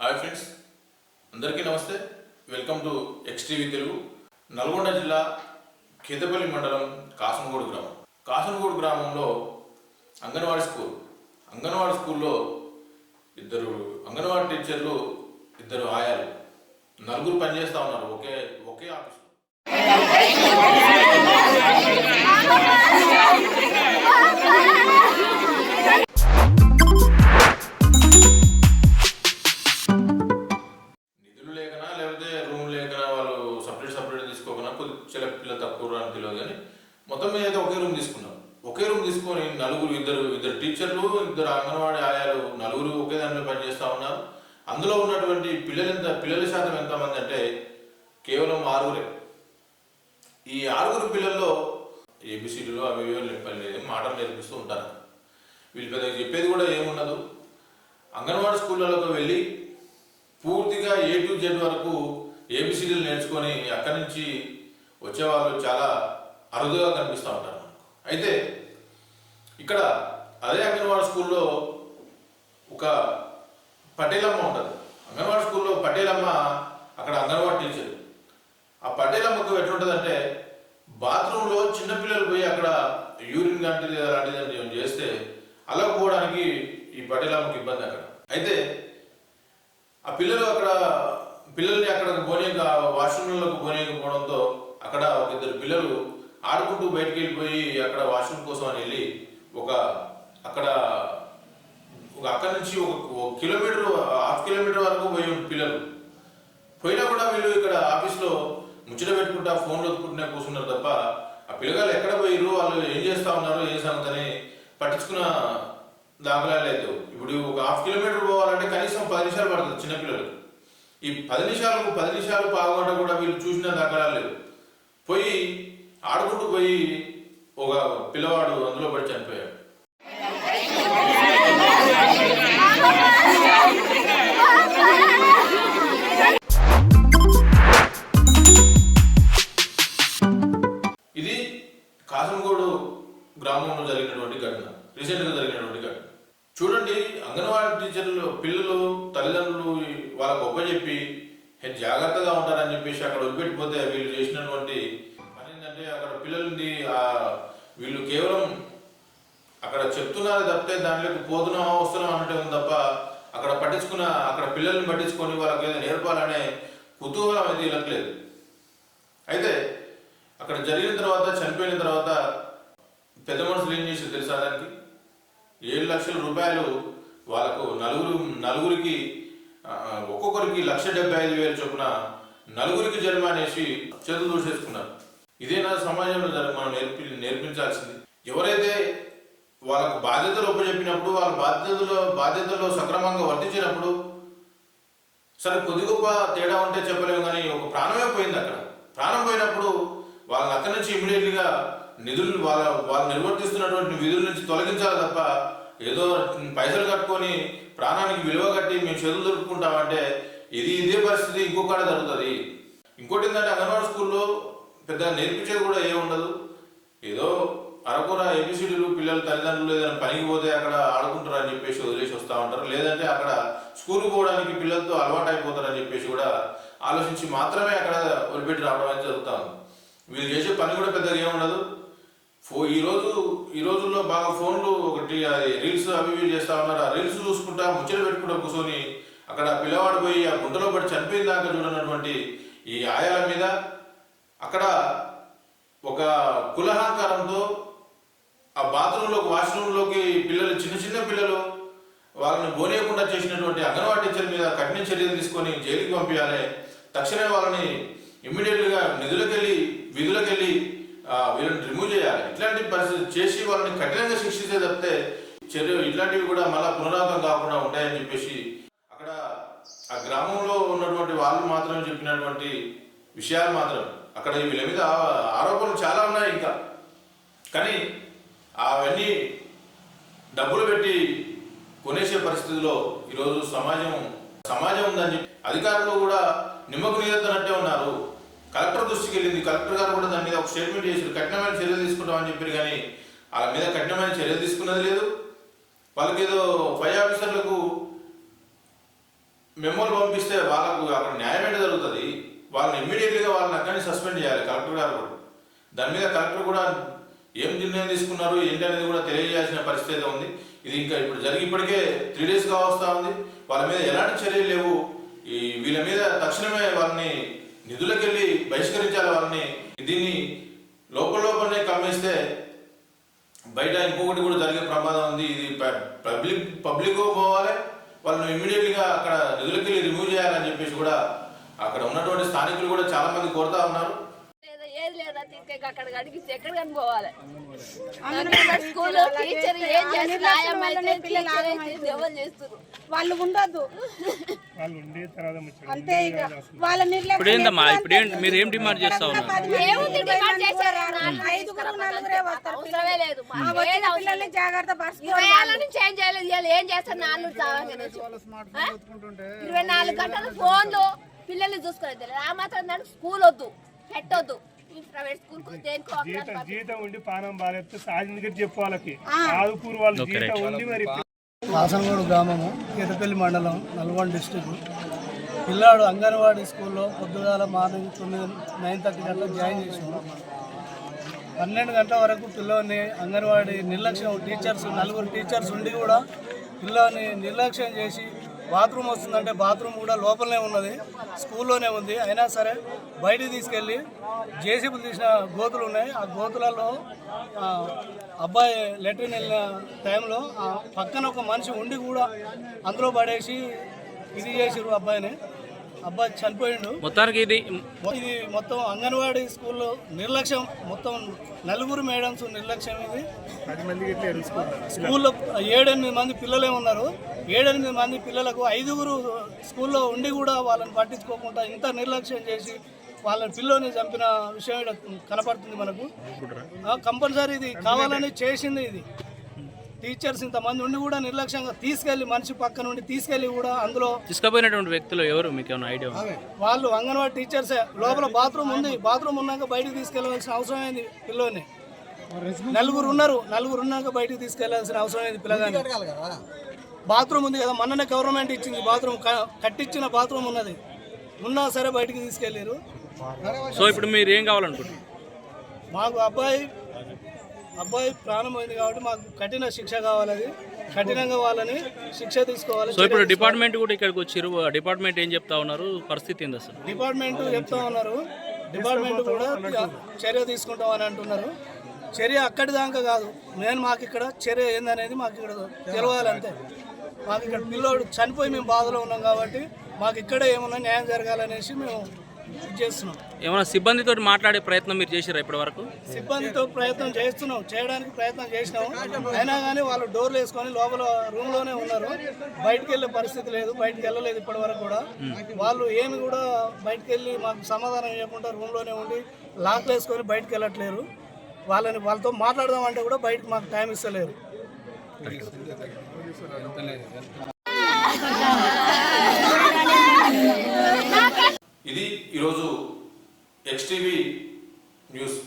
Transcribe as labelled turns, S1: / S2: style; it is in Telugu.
S1: హాయ్ ఫ్రెండ్స్ అందరికీ నమస్తే. Welcome to XTV Telugu Nalgonda జిల్లా కేతపల్లి మండలం కాసనగూడు గ్రామం. కాసనగూడు గ్రామంలో అంగన్వాడీ స్కూల్ అంగన్వాడీ స్కూల్లో ఇద్దరు అంగన్వాడీ టీచర్లు ఇద్దరు ఆయాలు. నలుగురు పనిచేస్తూ ఉన్నారు ఒకే ఒకే ఆఫీస్లో. చిల పిల్లలు తక్కువ అని తెలియదు కానీ మొత్తం మీద అయితే ఒకే రూమ్ తీసుకున్నాం. ఒకే రూమ్ తీసుకొని నలుగురు ఇద్దరు ఇద్దరు టీచర్లు ఇద్దరు అంగన్వాడీ ఆయాలు నలుగురు ఒకే దాంట్లో పనిచేస్తూ ఉన్నారు. అందులో ఉన్నటువంటి పిల్లలు ఎంత పిల్లల శాతం ఎంతమంది అంటే కేవలం ఆరుగురే. ఈ ఆరుగురు పిల్లల్లో ఏబిసిడీలు అవి నేర్పలేదు మాటలు నేర్పిస్తూ ఉంటారు. వీళ్ళు పెద్దగా చెప్పేది కూడా ఏముండదు. అంగన్వాడీ స్కూళ్ళలోకి వెళ్ళి పూర్తిగా ఏ టు జెడ్ వరకు ఏబిసిడీలు నేర్చుకొని అక్కడి నుంచి వచ్చేవాళ్ళు చాలా అరుదుగా కనిపిస్తూ ఉంటారు మనకు. అయితే ఇక్కడ అదే అంగన్వాడీ స్కూల్లో ఒక పటేలమ్మ ఉంటుంది. అంగన్వాడీ స్కూల్లో పటేలమ్మ అక్కడ అంగన్వాడీ టీచర్. ఆ పటేలమ్మకు ఎట్లుంటుందంటే బాత్రూంలో చిన్నపిల్లలు పోయి అక్కడ యూరిన్ లాంటిది అలాంటిది అని చేస్తే అలకపోవడానికి ఈ పటేలమ్మకి ఇబ్బంది అక్కడ. అయితే ఆ పిల్లలు అక్కడ పిల్లల్ని అక్కడ పోనీక వాష్రూమ్లకు పోనీయకపోవడంతో అక్కడ ఒక ఇద్దరు పిల్లలు ఆడుకుంటూ బయటికి వెళ్ళిపోయి అక్కడ వాష్రూమ్ కోసం అని వెళ్ళి ఒక అక్కడ ఒక అక్కడ నుంచి ఒక కిలోమీటర్ హాఫ్ కిలోమీటర్ వరకు పోయి ఉన్న పిల్లలు. పోయినా కూడా వీళ్ళు ఇక్కడ ఆఫీస్లో ముచ్చట పెట్టుకుంటా ఫోన్లు ఒత్తుకుంటూనే కూర్చున్నారు తప్ప ఆ పిల్లగాళ్ళు ఎక్కడ పోయిర్రు? వాళ్ళు ఏం చేస్తా ఉన్నారు? ఏం సంగతని పట్టించుకున్న దాఖలా లేదు. ఇప్పుడు ఒక హాఫ్ కిలోమీటర్ పోవాలంటే కనీసం పది నిమిషాలు పడుతుంది చిన్నపిల్లలు ఈ పది నిమిషాలకు పది నిమిషాలు పాల్గొంట కూడా వీళ్ళు చూసిన దాఖలా లేదు పోయి ఆడుకుంటూ పోయి ఒక పిల్లవాడు అందులో పడి చనిపోయాడు. ఇది కాసంగోడు గ్రామంలో జరిగినటువంటి ఘటన. రీసెంట్గా జరిగినటువంటి ఘటన. చూడండి అంగన్వాడీ టీచర్లు పిల్లలు తల్లిదండ్రులు వాళ్ళ గొప్ప చెప్పి జాగ్రత్తగా ఉంటారని చెప్పేసి అక్కడ వదిలిపెట్టిపోతే వీళ్ళు చేసినటువంటి పని ఏంటంటే అక్కడ పిల్లలని వీళ్ళు కేవలం అక్కడ చెప్తున్నారు తప్పితే దాంట్లోకి పోతున్నామా వస్తున్నాం అన్నట్టే ఉంది తప్ప అక్కడ పట్టించుకున్న అక్కడ పిల్లల్ని పట్టించుకొని వాళ్ళకి ఏదో నేర్పాలనే కుతూహలం అయితే ఇవ్వట్లేదు అయితే అక్కడ జరిగిన తర్వాత చనిపోయిన తర్వాత పెద్ద మనుషులు ఏం చేసి తెలుసా దానికి? ఏడు లక్షల రూపాయలు వాళ్ళకు నలుగురు నలుగురికి ఒక్కొక్కరికి లక్ష డెబ్బై ఐదు వేలు చొప్పున నలుగురికి జరిమానేసి చేతులు దూసేసుకున్నారు ఇదేనా సమాజంలో జరగ మనం నేర్పి నేర్పించాల్సింది. ఎవరైతే వాళ్ళకు బాధ్యతలు ఒప్పచెప్పినప్పుడు వాళ్ళ బాధ్యతలో బాధ్యతల్లో సక్రమంగా వర్తించినప్పుడు సరే కొద్ది గొప్ప తేడా ఉంటే చెప్పలేము కానీ ఒక ప్రాణమే పోయింది అక్కడ. ప్రాణం పోయినప్పుడు వాళ్ళని అక్కడి నుంచి ఇమీడియట్లీగా నిధులు వాళ్ళ వాళ్ళు నిర్వర్తిస్తున్నటువంటి విధుల నుంచి తొలగించాలి తప్ప ఏదో పైసలు కట్టుకొని ప్రాణానికి విలువ కట్టి మేము చేతులు దొరుకుకుంటామంటే ఇది ఇదే పరిస్థితి ఇంకొకటి జరుగుతుంది. ఇంకోటి ఏంటంటే అంగన్వాడీ స్కూల్లో పెద్ద నేర్పించేది కూడా ఏముండదు ఉండదు. ఏదో అరకొర ఏబిసిడీలు పిల్లలు తల్లిదండ్రులు ఏదైనా పనికి పోతే అక్కడ ఆడుకుంటారని అని చెప్పేసి వదిలేసి వస్తూ ఉంటారు. లేదంటే అక్కడ స్కూల్కి పోవడానికి పిల్లలతో అలవాటు అయిపోతారని చెప్పేసి కూడా ఆలోచించి మాత్రమే అక్కడ వదిలిపెట్టి రావడం అనేది జరుగుతుంది వీళ్ళు చేసే పని కూడా పెద్దగా ఏముండదు ఫో ఈరోజు ఈ రోజుల్లో బాగా ఫోన్లు ఒకటి అది రీల్స్ అవి ఇవి చేస్తా ఉన్నారు. ఆ రీల్స్ చూసుకుంటా ముచ్చట పెట్టుకుంటా కూర్చొని అక్కడ పిల్లవాడు పోయి ఆ గుంటలో పడి చనిపోయిన దాకా చూడనటువంటి ఈ ఆయాల మీద అక్కడ ఒక కులహాకారంతో ఆ బాత్రూంలోకి వాష్రూమ్లోకి పిల్లలు చిన్న చిన్న పిల్లలు వాళ్ళని బోనేయకుండా చేసినటువంటి అంగన్వాడీ టీచర్ మీద కఠిన చర్యలు తీసుకొని జైలుకి పంపించాలి తక్షణమే వాళ్ళని ఇమ్మీడియట్గా నిధులకెళ్ళి విధులకెళ్ళి ఆ, వీళ్ళని రిమూవ్ చేయాలి ఇట్లాంటి పరిస్థితి చేసి వాళ్ళని కఠినంగా శిక్షిస్తే తప్పితే చర్య ఇట్లాంటివి కూడా మళ్ళా పునరావృతం కాకుండా ఉంటాయని చెప్పేసి అక్కడ ఆ గ్రామంలో ఉన్నటువంటి వాళ్ళు మాత్రమే చెప్పినటువంటి విషయాలు మాత్రం అక్కడ వీళ్ళ మీద ఆరోపణలు చాలా ఉన్నాయి ఇంకా. కానీ అవన్నీ డబ్బులు పెట్టి కొనేసే పరిస్థితిలో ఈరోజు సమాజం సమాజం ఉందని చెప్పి అధికారులు కూడా నిమ్మకు నీరెత్తనట్టే ఉన్నారు. కలెక్టర్ దృష్టికి వెళ్ళింది. కలెక్టర్ గారు కూడా దాని మీద ఒక స్టేట్మెంట్ చేశారు. కఠినమైన చర్యలు తీసుకుంటామని చెప్పారు కానీ వాళ్ళ మీద కఠినమైన చర్యలు తీసుకున్నది లేదు. వాళ్ళకి ఏదో పై ఆఫీసర్లకు మెమోలు పంపిస్తే వాళ్ళకు అక్కడ న్యాయం ఏంటి జరుగుతుంది? వాళ్ళని ఇమ్మీడియట్గా వాళ్ళని అక్కడిని సస్పెండ్ చేయాలి కలెక్టర్ గారు కూడా. దాని మీద కలెక్టర్ కూడా ఏం నిర్ణయం తీసుకున్నారు ఏంటి అనేది కూడా తెలియజేయాల్సిన పరిస్థితి అయితే ఉంది. ఇది ఇంకా ఇప్పుడు జరిగి ఇప్పటికే త్రీ డేస్ కావస్తా ఉంది. వాళ్ళ మీద ఎలాంటి చర్యలు లేవు. ఈ వీళ్ళ మీద తక్షణమే వాళ్ళని నిధులకెళ్ళి బహిష్కరించాలి వాళ్ళని దీన్ని లోపల లోపలనే కమ్మేస్తే బయట ఇంకొకటి కూడా జరిగే ప్రమాదం ఉంది. ఇది పబ్లిక్ పబ్లిక్ పోవాలి. వాళ్ళని ఇమ్మీడియట్గా అక్కడ నిధులకి రిమూవ్ చేయాలని చెప్పేసి కూడా అక్కడ ఉన్నటువంటి స్థానికులు కూడా చాలామంది కోరుతా ఉన్నారు.
S2: ఎక్కడ కనుకోవాలి స్కూల్ టీచర్ ఏం ఎవరు
S3: వాళ్ళు ఉండొద్దు.
S4: వాళ్ళు ఉండి తర్వాత ముచ్చట
S3: అంతే ఇక. వాళ్ళ నిర్లక్ష్యం
S5: ఇప్పుడు మీరు ఏం డిమాండ్ చేస్తా ఉన్నారు
S3: ఐదుగురు నలుగురే వస్తారు
S2: అవసరమే లేదు.
S3: పిల్లల్ని జాగ్రత్త పరచుకోవాలి
S2: ఏం చేయలేదు. ఏం చేస్తారు? నాలుగు ఇరవై నాలుగు గంటలు ఫోన్లు పిల్లల్ని చూసుకోలేదు. ఆ మాత్రం దానికి స్కూల్ వద్దు. పెట్టొద్దు. ప్రైవేట్ స్కూల్ దేనికో అక్కడ
S4: జీతం జీతం ఉండి పానం బాగాలేస్తే సాధించి చెప్పు వాళ్ళకి. ఆదుకూరు వాళ్ళు జీతం ఉంది మరి
S6: కాసనగూడు గ్రామము ఈతపల్లి మండలం నల్గొండ డిస్టిక్ పిల్లాడు అంగన్వాడీ స్కూల్లో పొద్దుగాల మార్నింగ్ తొమ్మిది నైన్ థర్టీ గంటలకు జాయిన్ చేసాము పన్నెండు గంటల వరకు పిల్లోని అంగన్వాడీ నిర్లక్ష్యం టీచర్స్ నలుగురు టీచర్స్ ఉండి కూడా పిల్లోని నిర్లక్ష్యం చేసి బాత్రూమ్ వస్తుందంటే బాత్రూమ్ కూడా లోపలనే ఉన్నది స్కూల్లోనే ఉంది. అయినా సరే బయటికి తీసుకెళ్ళి జేసీబీ తీసిన గోతులు ఉన్నాయి. ఆ గోతులలో అబ్బాయి లెట్రిన్ వెళ్ళిన టైంలో పక్కన ఒక మనిషి ఉండి కూడా అందులో పడేసి ఇది చేసిరు అబ్బాయిని. అబ్బాయి చనిపోయిండు.
S5: మొత్తానికి ఇది
S6: ఇది మొత్తం అంగన్వాడీ స్కూల్లో నిర్లక్ష్యం. మొత్తం నలుగురు మేడమ్స్ నిర్లక్ష్యం ఇది. స్కూల్లో ఏడెనిమిది మంది పిల్లలే ఉన్నారు. ఏడెనిమిది మంది పిల్లలకు ఐదుగురు స్కూల్లో ఉండి కూడా వాళ్ళని పట్టించుకోకుండా ఇంత నిర్లక్ష్యం చేసి వాళ్ళ పిల్లోని చంపిన విషయం కనపడుతుంది మనకు. కంపల్సరీ ఇది కావాలని చేసింది ఇది. టీచర్స్ ఇంతమంది ఉండి కూడా నిర్లక్ష్యంగా తీసుకెళ్ళి మనిషి పక్క నుండి తీసుకెళ్ళి కూడా అందులో
S5: తీసుకుపోయినటువంటి వ్యక్తులు ఎవరు? మీకు ఏమైనా ఐడియా ఉందా?
S6: వాళ్ళు అంగన్వాడీ టీచర్సే. లోపల బాత్రూమ్ ఉంది. బాత్రూమ్ ఉన్నాక బయటికి తీసుకెళ్ళాల్సిన అవసరం అయింది పిల్లోని? నలుగురు ఉన్నారు. నలుగురు ఉన్నాక బయటికి తీసుకెళ్ళాల్సిన అవసరం అయింది పిల్లగాని? బాత్రూమ్ ఉంది కదా మొన్ననే గవర్నమెంట్ ఇచ్చింది బాత్రూమ్. కట్టించిన బాత్రూమ్ ఉన్నది. ఉన్నా సరే బయటికి తీసుకెళ్ళారు.
S5: సో ఇప్పుడు మీరు ఏం కావాలనుకుంటున్నారు?
S6: మాకు అబ్బాయి అబ్బాయి ప్రాణం పోయింది కాబట్టి మాకు కఠిన శిక్ష కావాలి అది కఠినంగా వాళ్ళని శిక్ష తీసుకోవాలి
S5: సో ఇప్పుడు డిపార్ట్మెంట్ కూడా ఇక్కడికి వచ్చిర్రు డిపార్ట్మెంట్ ఏం చెప్తా ఉన్నారు? పరిస్థితి ఏంది అసలు?
S6: డిపార్ట్మెంట్ చెప్తా ఉన్నారు. డిపార్ట్మెంట్ కూడా చర్య తీసుకుంటామని అంటున్నారు. చర్య అక్కడి దాకా కాదు. నేను మాకు ఇక్కడ చర్య ఏందనేది మాకు ఇక్కడ తెలవాలి అంతే. మాకు ఇక్కడ పిల్లోడు చనిపోయి మేము బాధలో ఉన్నాం కాబట్టి మాకు ఇక్కడే ఏమన్నా న్యాయం జరగాలనేసి మేము చేస్తున్నాం.
S5: ఏమైనా సిబ్బందితో మాట్లాడే ప్రయత్నం మీరు చేసిరా ఇప్పటి వరకు?
S6: సిబ్బందితో ప్రయత్నం చేస్తున్నాం చేయడానికి ప్రయత్నం చేసినాం అయినా కానీ వాళ్ళు డోర్లు వేసుకొని లోపల రూమ్లోనే ఉన్నారు. బయటికి వెళ్ళే పరిస్థితి లేదు బయటికి వెళ్ళలేదు ఇప్పటి వరకు కూడా. వాళ్ళు ఏమి కూడా బయటికి వెళ్ళి మాకు సమాధానం ఇవ్వకుండా రూమ్లోనే ఉండి లాక్లు వేసుకొని బయటికి వెళ్ళట్లేరు వాళ్ళని వాళ్ళతో మాట్లాడదామంటే కూడా బయటకు మాకు టైం ఇస్తలేరు. HTV news